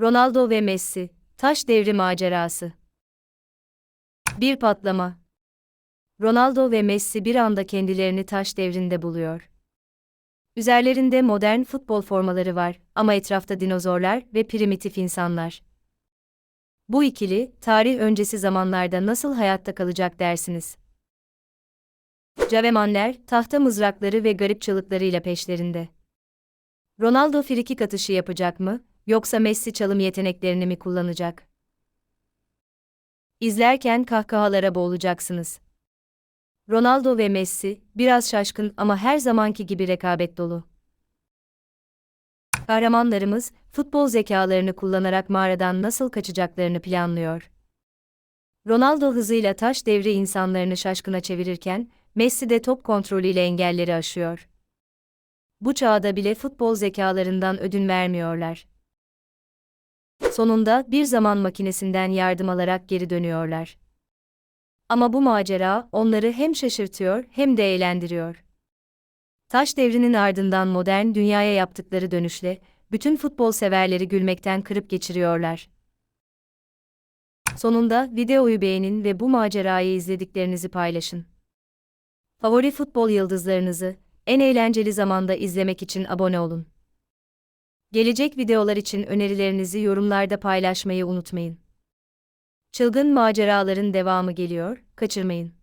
Ronaldo ve Messi, taş devri macerası. Bir patlama. Ronaldo ve Messi bir anda kendilerini taş devrinde buluyor. Üzerlerinde modern futbol formaları var ama etrafta dinozorlar ve primitif insanlar. Bu ikili, tarih öncesi zamanlarda nasıl hayatta kalacak dersiniz? Cavemanler, tahta mızrakları ve garip çığlıklarıyla peşlerinde. Ronaldo frikik atışı yapacak mı, yoksa Messi çalım yeteneklerini mi kullanacak? İzlerken kahkahalara boğulacaksınız. Ronaldo ve Messi, biraz şaşkın ama her zamanki gibi rekabet dolu. Kahramanlarımız, futbol zekalarını kullanarak mağaradan nasıl kaçacaklarını planlıyor. Ronaldo hızıyla taş devri insanlarını şaşkına çevirirken, Messi de top kontrolüyle engelleri aşıyor. Bu çağda bile futbol zekalarından ödün vermiyorlar. Sonunda bir zaman makinesinden yardım alarak geri dönüyorlar. Ama bu macera onları hem şaşırtıyor hem de eğlendiriyor. Taş devrinin ardından modern dünyaya yaptıkları dönüşle bütün futbol severleri gülmekten kırıp geçiriyorlar. Sonunda videoyu beğenin ve bu macerayı izlediklerinizi paylaşın. Favori futbol yıldızlarınızı en eğlenceli zamanda izlemek için abone olun. Gelecek videolar için önerilerinizi yorumlarda paylaşmayı unutmayın. Çılgın maceraların devamı geliyor, kaçırmayın.